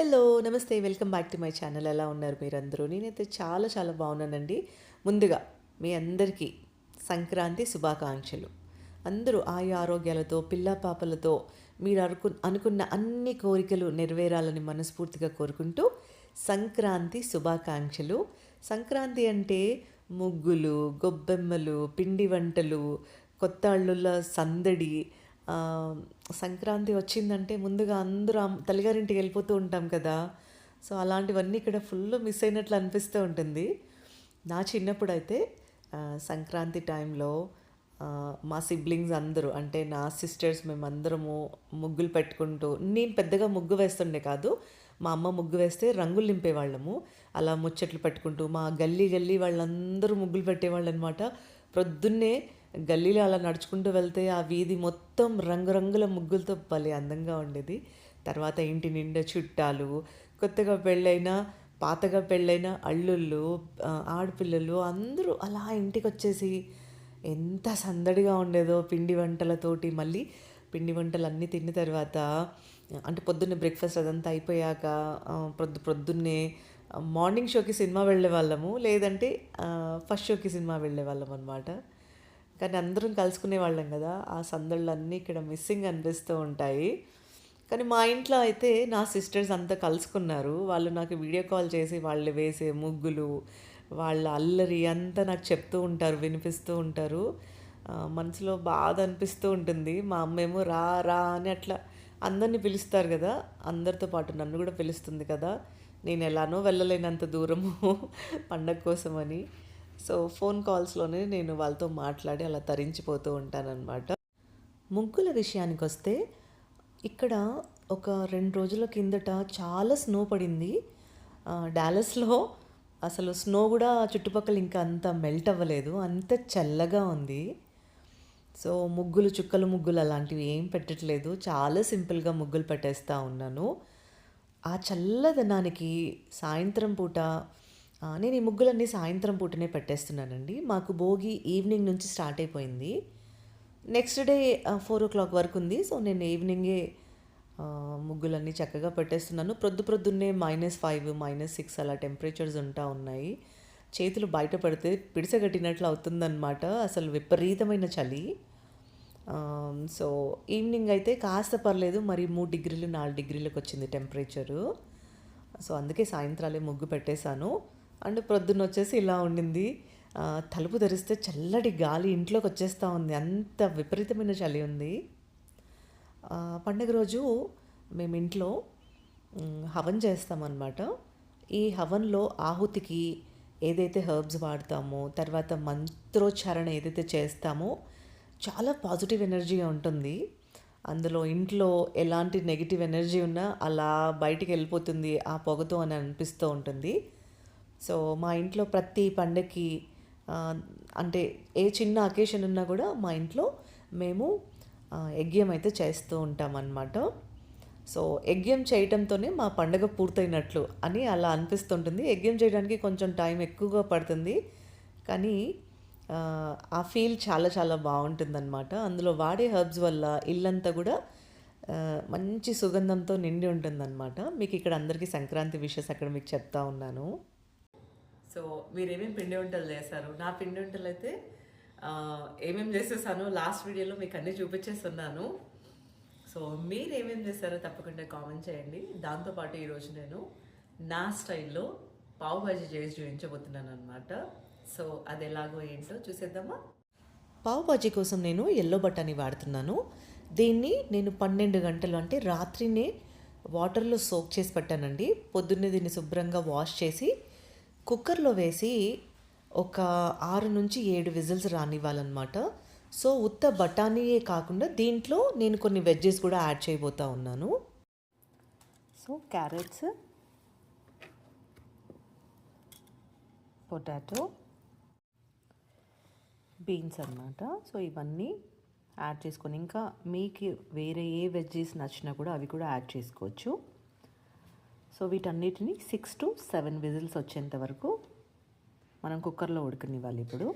Hello నమస్తే. Welcome back to my channel. ఎలా ఉన్నారు మీరందరూ? నేనైతే చాలా చాలా బాగున్నానండి. ముందుగా మీ అందరికీ సంక్రాంతి శుభాకాంక్షలు. అందరూ ఆయా ఆరోగ్యాలతో పిల్ల పాపలతో మీరు అనుకు అనుకున్న అన్ని కోరికలు నెరవేరాలని మనస్ఫూర్తిగా కోరుకుంటూ సంక్రాంతి శుభాకాంక్షలు. సంక్రాంతి అంటే ముగ్గులు గొబ్బెమ్మలు పిండి వంటలు కొత్త అళ్ళుల సందడి సంక్రాంతి వచ్చిందంటే ముందుగా అందరూ తల్లిగారింటికి వెళ్ళిపోతూ ఉంటాం కదా. సో అలాంటివన్నీ ఇక్కడ ఫుల్ మిస్ అయినట్లు అనిపిస్తూ ఉంటుంది. నా చిన్నప్పుడు అయితే సంక్రాంతి టైంలో మా సిబ్లింగ్స్ అందరూ అంటే నా సిస్టర్స్ మేమందరము ముగ్గులు పెట్టుకుంటూ నేను పెద్దగా ముగ్గు వేస్తుండే కాదు మా అమ్మ ముగ్గు వేస్తే రంగులు నింపేవాళ్ళము. అలా ముచ్చట్లు పెట్టుకుంటూ మా గల్లీ గల్లీ వాళ్ళందరూ ముగ్గులు పెట్టేవాళ్ళు అనమాట ప్రొద్దున్నే గల్లీలో అలా నడుచుకుంటూ వెళ్తే ఆ వీధి మొత్తం రంగురంగుల ముగ్గులతో భలే అందంగా ఉండేది. తర్వాత ఇంటి నిండా చుట్టాలు కొత్తగా పెళ్ళైన పాతగా పెళ్ళైన అల్లుళ్ళు ఆడపిల్లలు అందరూ అలా ఇంటికి వచ్చేసి ఎంత సందడిగా ఉండేదో పిండి వంటలతోటి. మళ్ళీ పిండి వంటలు అన్నీ తిన్న తర్వాత అంటే పొద్దున్నే బ్రేక్ఫాస్ట్ అదంతా అయిపోయాక ప్రొద్దు ప్రొద్దున్నే మార్నింగ్ షోకి సినిమా వెళ్ళే వాళ్ళము. లేదంటే ఫస్ట్ షోకి సినిమా వెళ్ళే వాళ్ళం అనమాట కానీ అందరం కలుసుకునే వాళ్ళం కదా ఆ సందళ్ళు అన్నీ ఇక్కడ మిస్సింగ్ అనిపిస్తూ ఉంటాయి. కానీ మా ఇంట్లో అయితే నా సిస్టర్స్ అంతా కలుసుకున్నారు. వాళ్ళు నాకు వీడియో కాల్ చేసి వాళ్ళు వేసే ముగ్గులు వాళ్ళ అల్లరి అంతా నాకు చెప్తూ ఉంటారు వినిపిస్తూ ఉంటారు. మనసులో బాధ అనిపిస్తూ ఉంటుంది. మా అమ్మేమో రా రా అని అట్లా అందరిని పిలుస్తారు కదా అందరితో పాటు నన్ను కూడా పిలుస్తుంది కదా నేను ఎలానో వెళ్ళలేనంత దూరము పండగ కోసమని. సో ఫోన్ కాల్స్లోనే నేను వాళ్ళతో మాట్లాడి అలా తరించిపోతూ ఉంటానన్నమాట. ముగ్గుల విషయానికి వస్తే ఇక్కడ ఒక రెండు రోజుల కిందట చాలా స్నో పడింది. డాలస్లో అసలు స్నో కూడా చుట్టుపక్కల ఇంకా అంత మెల్ట్ అవ్వలేదు. అంత చల్లగా ఉంది. సో ముగ్గులు చుక్కలు ముగ్గులు అలాంటివి ఏం పెట్టట్లేదు. చాలా సింపుల్గా ముగ్గులు పెట్టేస్తూ ఉన్నాను. ఆ చల్లదనానికి సాయంత్రం పూట నేను ఈ ముగ్గులన్నీ సాయంత్రం పూటనే పెట్టేస్తున్నానండి. మాకు భోగి ఈవినింగ్ నుంచి స్టార్ట్ అయిపోయింది. Next day four o'clock వరకు ఉంది. సో నేను ఈవినింగే ముగ్గులన్నీ చక్కగా పెట్టేస్తున్నాను. ప్రొద్దు ప్రొద్దున్నే మైనస్ ఫైవ్ మైనస్ సిక్స్ అలా టెంపరేచర్స్ ఉంటా ఉన్నాయి. చేతులు బయట పడితే పిడిసగట్టినట్లు అవుతుందన్నమాట. అసలు విపరీతమైన చలి. సో ఈవినింగ్ అయితే కాస్త పర్లేదు. మరి మూడు డిగ్రీలు నాలుగు డిగ్రీలకు వచ్చింది టెంపరేచరు సో అందుకే సాయంత్రాలే ముగ్గు పెట్టేశాను. అండ్ ప్రొద్దున వచ్చేసి ఇలా ఉండింది. తలుపు తెరిస్తే చల్లటి గాలి ఇంట్లోకి వచ్చేస్తూ ఉంది. అంత విపరీతమైన చలి ఉంది. పండుగ పండగ రోజు మేము ఇంట్లో హవన్ చేస్తామన్నమాట. ఈ హవన్లో ఆహుతికి ఏదైతే హర్బ్స్ వాడతామో తర్వాత మంత్రోచ్చారణ ఏదైతే చేస్తామో చాలా పాజిటివ్ ఎనర్జీ ఉంటుంది. అందులో ఇంట్లో ఎలాంటి నెగిటివ్ ఎనర్జీ ఉన్నా అలా బయటికి వెళ్ళిపోతుంది ఆ పొగతో అని అనిపిస్తూ ఉంటుంది. సో మా ఇంట్లో ప్రతి పండగకి అంటే ఏ చిన్న అకేషన్ ఉన్నా కూడా మా ఇంట్లో మేము యజ్ఞం అయితే చేస్తూ ఉంటాం అన్నమాట సో యజ్ఞం చేయటంతోనే మా పండగ పూర్తయినట్లు అని అలా అనిపిస్తుంటుంది. యజ్ఞం చేయడానికి కొంచెం టైం ఎక్కువగా పడుతుంది. కానీ ఆ, ఫీల్ చాలా చాలా బాగుంటుందన్నమాట. అందులో వాడే హర్బ్స్ వల్ల ఇల్లంతా కూడా మంచి సుగంధంతో నిండి ఉంటుందన్నమాట. మీకు ఇక్కడ అందరికీ సంక్రాంతి విషయస్ అక్కడ మీకు చెప్తా ఉన్నాను. సో మీరేమేమి పిండి వంటలు చేశారు? నా పిండి వంటలు అయితే ఏమేమి చేసేసాను? లాస్ట్ వీడియోలో మీకు అన్నీ చూపించేస్తున్నాను. సో మీరు ఏమేమి చేశారో తప్పకుండా కామెంట్ చేయండి. దాంతోపాటు ఈరోజు నేను నా స్టైల్లో పావు భాజీ చేసి చూపించబోతున్నాను అనమాట సో అది ఎలాగో ఏంటో చూసేద్దామా? పావు భాజీ కోసం నేను ఎల్లో బటానీ వాడుతున్నాను. దీన్ని నేను పన్నెండు గంటలు అంటే రాత్రినే వాటర్లో సోక్ చేసి పెట్టానండి. పొద్దున్నే దీన్ని శుభ్రంగా వాష్ చేసి కుక్కర్లో వేసి ఒక ఆరు నుంచి ఏడు విజిల్స్ రానివ్వాలన్నమాట. సో ఉత్త బఠానీయే కాకుండా దీంట్లో నేను కొన్ని వెజ్జెస్ కూడా యాడ్ చేయబోతా ఉన్నాను. సో క్యారెట్స్ పొటాటో బీన్స్ అన్నమాట. సో ఇవన్నీ యాడ్ చేసుకొని ఇంకా మీకు వేరే ఏ వెజ్జెస్ నచ్చినా కూడా అవి కూడా యాడ్ చేసుకోవచ్చు. సో వీటన్నిటిని సిక్స్ టు సెవెన్ విజిల్స్ వచ్చేంత వరకు మనం కుక్కర్లో ఉడకనివ్వాలి ఇప్పుడు.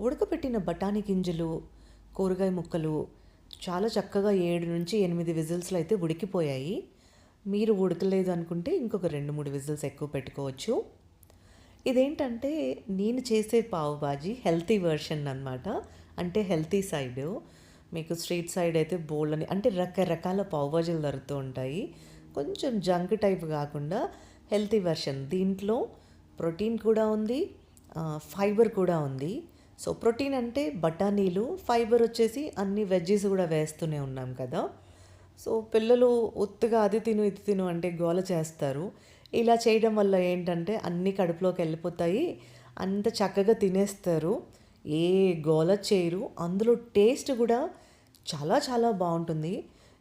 ఉడకపెట్టిన బఠానీ గింజలు కూరగాయ ముక్కలు చాలా చక్కగా ఏడు నుంచి ఎనిమిది విజిల్స్లో అయితే ఉడికిపోయాయి. మీరు ఉడకలేదు అనుకుంటే ఇంకొక రెండు మూడు విజిల్స్ ఎక్కువ పెట్టుకోవచ్చు. ఇదేంటంటే నేను చేసే పావు బాజీ హెల్తీ వెర్షన్ అనమాట అంటే హెల్తీ సైడ్ మీకు స్ట్రీట్ సైడ్ అయితే బోల్డ్ అని అంటే రకరకాల పావుబాజీలు దొరుకుతూ ఉంటాయి. కొంచెం జంక్ టైప్ కాకుండా హెల్తీ వెర్షన్. దీంట్లో ప్రోటీన్ కూడా ఉంది ఫైబర్ కూడా ఉంది. సో ప్రోటీన్ అంటే బఠానీలు ఫైబర్ వచ్చేసి అన్ని వెజ్జెస్ కూడా వేస్తూనే ఉన్నాం కదా. సో పిల్లలు ఉత్తుగా అది తిను ఇది తిను అంటే గోల చేస్తారు. ఇలా చేయడం వల్ల ఏంటంటే అన్నీ కడుపులోకి వెళ్ళిపోతాయి అంత చక్కగా తినేస్తారు. ఏ గోల చేయరు. అందులో టేస్ట్ కూడా చాలా చాలా బాగుంటుంది.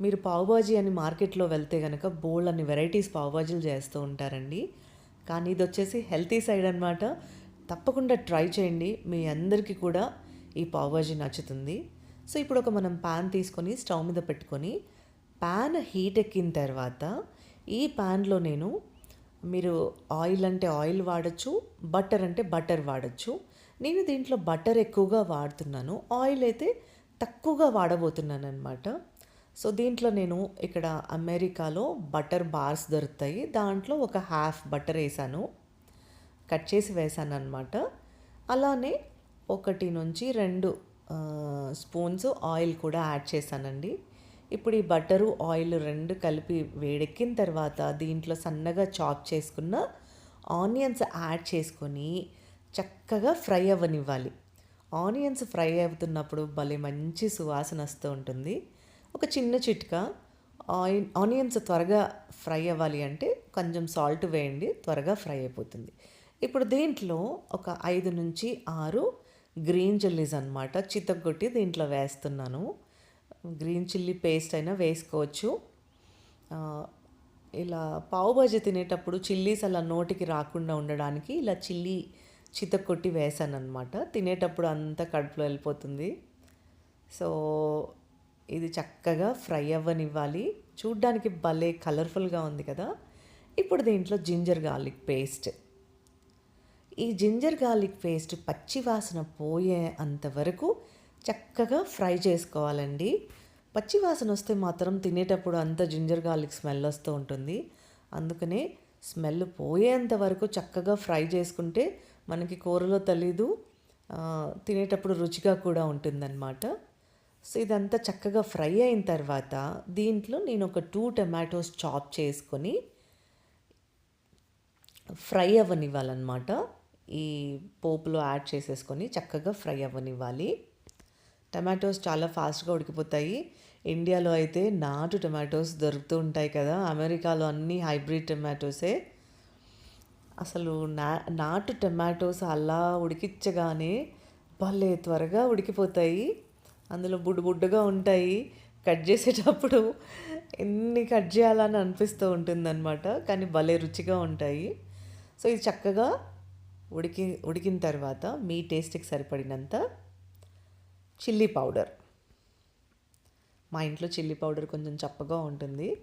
మీరు పావుబాజీ అని మార్కెట్లో వెళ్తే కనుక బోల్డ్ అన్ని వెరైటీస్ పావుబాజీలు చేస్తూ ఉంటారండి. కానీ ఇది వచ్చేసి హెల్తీ సైడ్ అనమాట తప్పకుండా ట్రై చేయండి. మీ అందరికీ కూడా ఈ పావుబాజీ నచ్చుతుంది. సో ఇప్పుడు ఒక మనం ప్యాన్ తీసుకొని స్టవ్ మీద పెట్టుకొని ప్యాన్ హీట్ ఎక్కిన తర్వాత ఈ ప్యాన్లో నేను మీరు ఆయిల్ అంటే ఆయిల్ వాడచ్చు బటర్ అంటే బటర్ వాడచ్చు. నేను దీంట్లో బటర్ ఎక్కువగా వాడుతున్నాను. ఆయిల్ అయితే తక్కువగా వాడబోతున్నాను అనమాట సో దీంట్లో నేను ఇక్కడ అమెరికాలో బటర్ బార్స్ దొరుకుతాయి. దాంట్లో ఒక హాఫ్ బటర్ వేసాను. కట్ చేసి వేసాను అనమాట అలానే ఒకటి నుంచి రెండు స్పూన్స్ ఆయిల్ కూడా యాడ్ చేశానండి. ఇప్పుడు ఈ బటరు ఆయిల్ రెండు కలిపి వేడెక్కిన తర్వాత దీంట్లో సన్నగా చాప్ చేసుకున్న ఆనియన్స్ యాడ్ చేసుకొని చక్కగా ఫ్రై అవ్వనివ్వాలి. ఆనియన్స్ ఫ్రై అవుతున్నప్పుడు భలే మంచి సువాసన వస్తూ ఉంటుంది. ఒక చిన్న చిట్కా ఆయిన్ ఆనియన్స్ త్వరగా ఫ్రై అవ్వాలి అంటే కొంచెం సాల్ట్ వేయండి త్వరగా ఫ్రై అయిపోతుంది. ఇప్పుడు దీంట్లో ఒక ఐదు నుంచి ఆరు గ్రీన్ చిల్లీస్ అనమాట చితగొట్టి దీంట్లో వేస్తున్నాను. గ్రీన్ చిల్లీ పేస్ట్ అయినా వేసుకోవచ్చు. ఇలా పావు భాజీ తినేటప్పుడు చిల్లీస్ అలా నోటికి రాకుండా ఉండడానికి ఇలా చిల్లీ చితక్కొట్టి వేసాను అనమాట తినేటప్పుడు అంతా కడుపులో వెళ్ళిపోతుంది. సో ఇది చక్కగా ఫ్రై అవ్వనివ్వాలి. చూడ్డానికి భలే కలర్ఫుల్గా ఉంది కదా. ఇప్పుడు దీంట్లో జింజర్ గార్లిక్ పేస్ట్. ఈ జింజర్ గార్లిక్ పేస్ట్ పచ్చి వాసన పోయే అంతవరకు చక్కగా ఫ్రై చేసుకోవాలండి. పచ్చి వాసన వస్తే మాత్రం తినేటప్పుడు అంత జింజర్ గార్లిక్ స్మెల్ వస్తూ ఉంటుంది. అందుకనే స్మెల్ పోయేంత వరకు చక్కగా ఫ్రై చేసుకుంటే మనకి కూరలో తెలీదు. తినేటప్పుడు రుచిగా కూడా ఉంటుందన్నమాట. సో ఇదంతా చక్కగా ఫ్రై అయిన తర్వాత దీంట్లో నేను ఒక టూ టమాటోస్ చాప్ చేసుకొని ఫ్రై అవ్వనివ్వాలన్నమాట. ఈ పోపులో యాడ్ చేసేసుకొని చక్కగా ఫ్రై అవ్వనివ్వాలి. టమాటోస్ చాలా ఫాస్ట్గా ఉడికిపోతాయి. ఇండియాలో అయితే నాటు టమాటోస్ దొరుకుతూ ఉంటాయి కదా. అమెరికాలో అన్ని హైబ్రిడ్ టమాటోసే అసలు నా నాటు టమాటోస్ అలా ఉడికించగానే భలే త్వరగా ఉడికిపోతాయి. అందులో బుడ్డు బుడ్డుగా ఉంటాయి. కట్ చేసేటప్పుడు ఎన్ని కట్ చేయాలని అనిపిస్తూ ఉంటుందన్నమాట. కానీ భలే రుచిగా ఉంటాయి. సో ఇది చక్కగా ఉడికి ఉడికిన తర్వాత మీ టేస్ట్కి సరిపడినంత చిల్లీ పౌడర్. మా ఇంట్లో చిల్లీ పౌడర్ కొంచెం చప్పగా ఉంటుంది.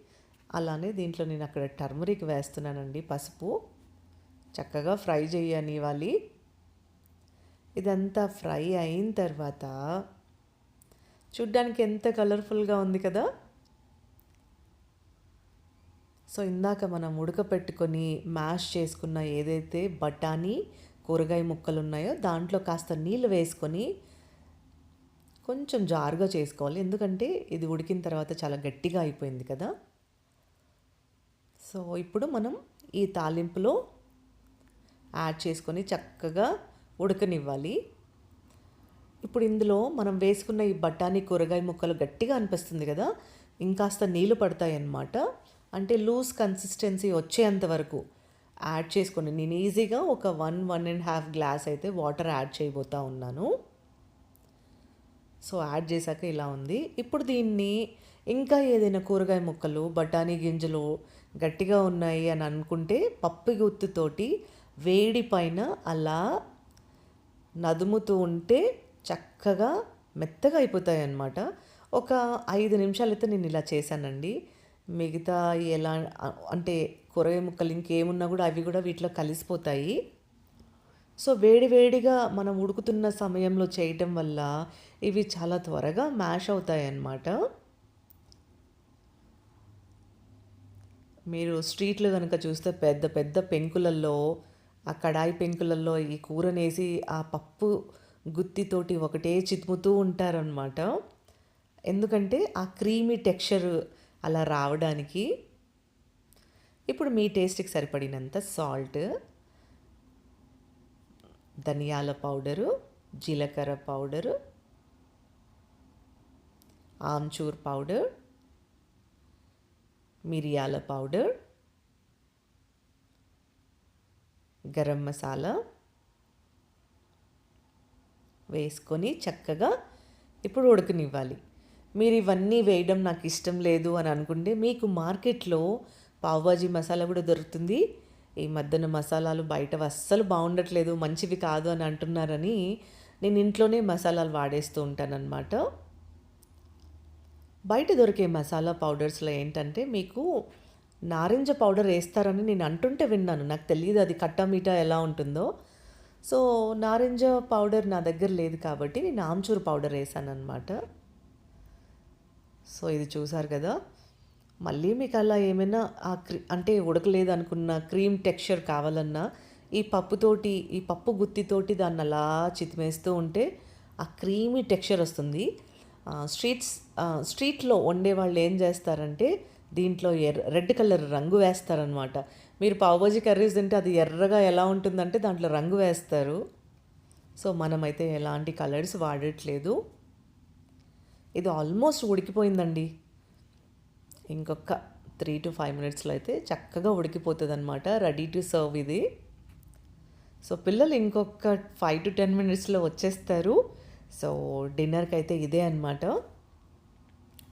అలానే దీంట్లో నేను అక్కడ టర్మరిక్ వేస్తున్నానండి పసుపు. చక్కగా ఫ్రై చేయనివ్వాలి ఇదంతా ఫ్రై అయిన తర్వాత చూడ్డానికి ఎంత కలర్ఫుల్గా ఉంది కదా? సో ఇందాక మనం ఉడకపెట్టుకొని మ్యాష్ చేసుకున్న ఏదైతే బఠానీ కూరగాయ ముక్కలు ఉన్నాయో దాంట్లో కాస్త నీళ్ళు వేసుకొని కొంచెం జారుగా చేసుకోవాలి. ఎందుకంటే ఇది ఉడికిన తర్వాత చాలా గట్టిగా అయిపోయింది కదా? సో ఇప్పుడు మనం ఈ తాలింపులో యాడ్ చేసుకొని చక్కగా ఉడకనివ్వాలి. ఇప్పుడు ఇందులో మనం వేసుకున్న ఈ బఠానీ కూరగాయ ముక్కలు గట్టిగా అనిపిస్తుంది కదా? ఇంకాస్త నీళ్ళు పడతాయి అన్నమాట అంటే లూజ్ కన్సిస్టెన్సీ వచ్చేంత వరకు యాడ్ చేసుకొని నేను ఈజీగా ఒక one one and half glass అయితే వాటర్ యాడ్ చేయబోతా ఉన్నాను. సో యాడ్ చేశాక ఇలా ఉంది. ఇప్పుడు దీన్ని ఇంకా ఏదైనా కూరగాయ ముక్కలు బఠానీ గింజలు గట్టిగా ఉన్నాయి అని అనుకుంటే పప్పు గుత్తుతోటి వేడి పైన అలా నదుముతూ ఉంటే చక్కగా మెత్తగా అయిపోతాయి అన్నమాట ఒక ఐదు నిమిషాలు అయితే నేను ఇలా చేశానండి. మిగతా ఎలా అంటే కూరగాయ ముక్కలు ఇంకేమున్నా కూడా అవి కూడా వీటిలో కలిసిపోతాయి. సో వేడి వేడిగా మనం ఉడుకుతున్న సమయంలో చేయటం వల్ల ఇవి చాలా త్వరగా మ్యాష్ అవుతాయి అన్నమాట మీరు స్ట్రీట్లు కనుక చూస్తే పెద్ద పెద్ద పెంకులల్లో ఆ కడాయి పెంకులల్లో ఈ కూరనేసి ఆ పప్పు గుత్తితోటి ఒకటే చితుముతూ ఉంటారనమాట ఎందుకంటే ఆ క్రీమీ టెక్స్చర్ అలా రావడానికి ఇప్పుడు మీ టేస్ట్కి సరిపడినంత సాల్ట్ ధనియాల పౌడరు జీలకర్ర పౌడరు ఆమ్చూర్ పౌడర్ మిరియాల పౌడర్ గరం మసాలా వేసుకొని చక్కగా ఇప్పుడు ఉడకనివ్వాలి. మీరు ఇవన్నీ వేయడం నాకు ఇష్టం లేదు అని అనుకుంటే మీకు మార్కెట్లో పావుబాజీ మసాలా కూడా దొరుకుతుంది. ఈ మధ్యన మసాలాలు బయట అస్సలు బాగుండట్లేదు మంచివి కాదు అని అంటున్నారని నేను ఇంట్లోనే మసాలాలు వాడేస్తూ ఉంటానన్నమాట. బయట దొరికే మసాలా పౌడర్స్లో ఏంటంటే మీకు నారింజ పౌడర్ వేస్తారని నేను అంటుంటే విన్నాను. నాకు తెలియదు అది కట్టా మీఠా ఎలా ఉంటుందో. సో నారింజ పౌడర్ నా దగ్గర లేదు కాబట్టి నేను ఆమ్చూర్ పౌడర్ వేసాను అనమాట సో ఇది చూసారు కదా. మళ్ళీ మీకు అలా ఏమైనా ఆ క్రీ అంటే ఉడకలేదు అనుకున్న క్రీమ్ టెక్స్చర్ కావాలన్నా ఈ పప్పుతోటి ఈ పప్పు గుత్తితోటి దాన్ని అలా చితిమేస్తూ ఉంటే ఆ క్రీమీ టెక్స్చర్ వస్తుంది. స్ట్రీట్స్ స్ట్రీట్లో వండే వాళ్ళు ఏం చేస్తారంటే దీంట్లో ఎర్ర రెడ్ కలర్ రంగు వేస్తారనమాట మీరు పావుబాజీ కర్రీస్ తింటే అది ఎర్రగా ఎలా ఉంటుందంటే దాంట్లో రంగు వేస్తారు. సో మనమైతే ఎలాంటి కలర్స్ వాడట్లేదు. ఇది ఆల్మోస్ట్ ఉడికిపోయిందండి. ఇంకొక త్రీ టు ఫైవ్ మినిట్స్లో అయితే చక్కగా ఉడికిపోతుంది అనమాట రెడీ టు సర్వ్ ఇది. సో పిల్లలు ఇంకొక ఫైవ్ టు టెన్ మినిట్స్లో వచ్చేస్తారు. సో డిన్నర్కి అయితే ఇదే అనమాట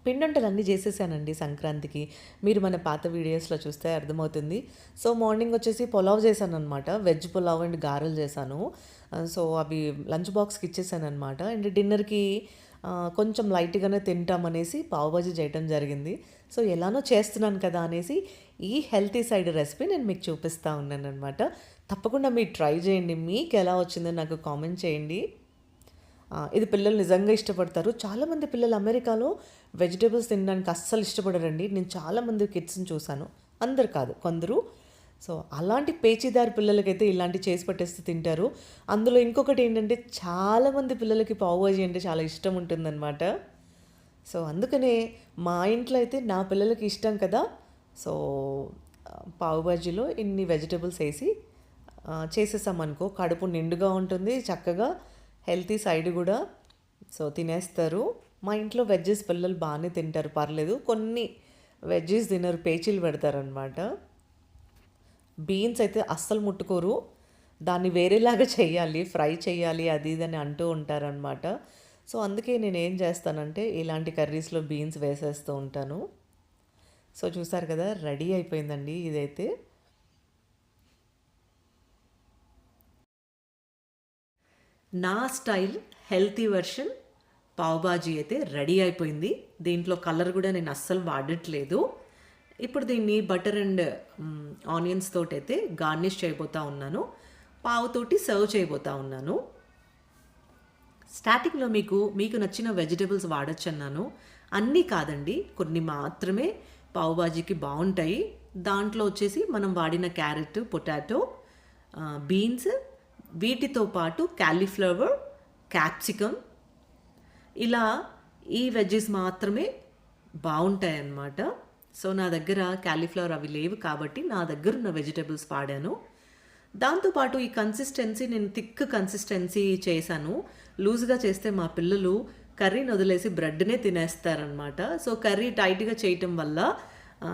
పిండంటలు అన్నీ చేసేసానండి సంక్రాంతికి. మీరు మన పాత వీడియోస్లో చూస్తే అర్థమవుతుంది. సో మార్నింగ్ వచ్చేసి పులావ్ చేశాను అనమాట వెజ్ పులావ్ అండ్ గారెలు చేశాను. సో అవి లంచ్ బాక్స్కి ఇచ్చేసాను అనమాట అండ్ డిన్నర్కి కొంచెం లైట్గానే తింటామనేసి పావుబాజీ చేయటం జరిగింది. సో ఎలానో చేస్తున్నాను కదా అనేసి ఈ హెల్తీ సైడ్ రెసిపీ నేను మీకు చూపిస్తూ ఉన్నాను అనమాట తప్పకుండా మీరు ట్రై చేయండి. మీకు ఎలా వచ్చిందో నాకు కామెంట్ చేయండి. ఇది పిల్లలు నిజంగా ఇష్టపడతారు. చాలామంది పిల్లలు అమెరికాలో వెజిటేబుల్స్ తినడానికి అస్సలు ఇష్టపడరండి. నేను చాలామంది కిడ్స్ని చూశాను. అందరు కాదు కొందరు. సో అలాంటి పేచీదారు పిల్లలకైతే ఇలాంటి చేసి పట్టేస్తే తింటారు. అందులో ఇంకొకటి ఏంటంటే చాలామంది పిల్లలకి పావుబాజీ అంటే చాలా ఇష్టం ఉంటుందన్నమాట. సో అందుకనే మా ఇంట్లో అయితే నా పిల్లలకి ఇష్టం కదా. సో పావుబాజీలో ఇన్ని వెజిటేబుల్స్ వేసి చేసేసామనుకో కడుపు నిండుగా ఉంటుంది చక్కగా. హెల్తీ సైడ్ కూడా సో తినేస్తారు. మా ఇంట్లో వెజ్జెస్ పిల్లలు బాగానే తింటారు పర్లేదు. కొన్ని వెజ్జెస్ తినరు పేచీలు పెడతారనమాట బీన్స్ అయితే అస్సలు ముట్టుకోరు. దాన్ని వేరేలాగా చేయాలి ఫ్రై చేయాలి అది ఇది అని అంటూ ఉంటారనమాట సో అందుకే నేను ఏం చేస్తానంటే ఇలాంటి కర్రీస్లో బీన్స్ వేసేస్తూ ఉంటాను. సో చూసారు కదా రెడీ అయిపోయిందండి ఇదైతే. నా స్టైల్ హెల్తీ వెర్షన్ పావుబాజీ అయితే రెడీ అయిపోయింది. దీంట్లో కలర్ కూడా నేను అస్సలు వాడట్లేదు. ఇప్పుడు దీన్ని బటర్ అండ్ ఆనియన్స్ తోటి అయితే గార్నిష్ చేయబోతా ఉన్నాను. పావుతోటి సర్వ్ చేయబోతా ఉన్నాను. స్టార్టింగ్లో మీకు మీకు నచ్చిన వెజిటేబుల్స్ వాడచ్చు అన్నాను అన్నీ కాదండి కొన్ని మాత్రమే పావుబాజీకి బాగుంటాయి దాంట్లో వచ్చేసి మనం వాడిన క్యారెట్ పొటాటో బీన్స్ వీటితో పాటు క్యాలీఫ్లవర్ క్యాప్సికమ్ ఇలా ఈ వెజ్జెస్ మాత్రమే బాగుంటాయి అన్నమాట సో నా దగ్గర క్యాలీఫ్లవర్ అవి లేవు కాబట్టి నా దగ్గర ఉన్న వెజిటేబుల్స్ వాడాను దాంతోపాటు ఈ కన్సిస్టెన్సీ నేను థిక్ కన్సిస్టెన్సీ చేశాను. లూజ్గా చేస్తే మా పిల్లలు కర్రీని వదిలేసి బ్రెడ్నే తినేస్తారనమాట సో కర్రీ టైట్గా చేయటం వల్ల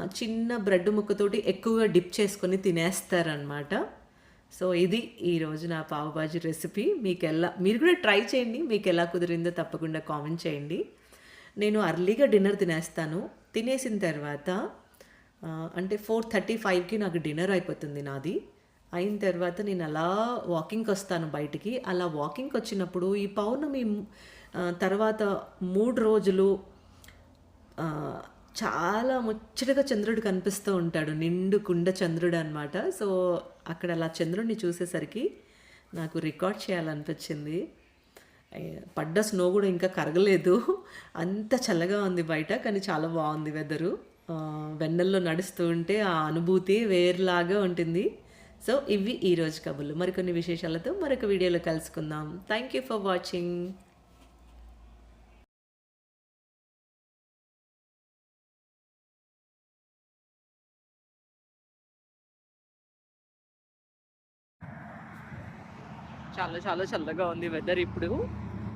చిన్న బ్రెడ్ ముక్కతోటి ఎక్కువగా డిప్ చేసుకొని తినేస్తారనమాట సో ఇది ఈరోజు నా పావుబాజీ రెసిపీ. మీకు ఎలా మీరు కూడా ట్రై చేయండి. మీకు ఎలా కుదిరిందో తప్పకుండా కామెంట్ చేయండి. నేను అర్లీగా డిన్నర్ తినేస్తాను. తినేసిన తర్వాత అంటే ఫోర్ థర్టీ ఫైవ్కి నాకు డిన్నర్ అయిపోతుంది నాది. అయిన తర్వాత నేను అలా వాకింగ్కి వస్తాను బయటికి. అలా వాకింగ్కి వచ్చినప్పుడు ఈ పౌర్ణమి తర్వాత మూడు రోజులు చాలా ముచ్చటగా చంద్రుడు కనిపిస్తూ ఉంటాడు నిండు కుండ చంద్రుడు అనమాట సో అక్కడ అలా చంద్రుడిని చూసేసరికి నాకు రికార్డ్ చేయాలనిపించింది. పడ్డ స్నో కూడా ఇంకా కరగలేదు. అంత చల్లగా ఉంది బయట కానీ చాలా బాగుంది వెదరు. వెన్నెల్లో నడుస్తూ ఉంటే ఆ అనుభూతి వేరులాగా ఉంటుంది. సో ఇవి ఈరోజు కబుర్లు. మరికొన్ని విశేషాలతో మరొక వీడియోలో కలుసుకుందాం. థ్యాంక్ యూ ఫర్ వాచింగ్ చాలా చాలా చల్లగా ఉంది వెదర్ ఇప్పుడు.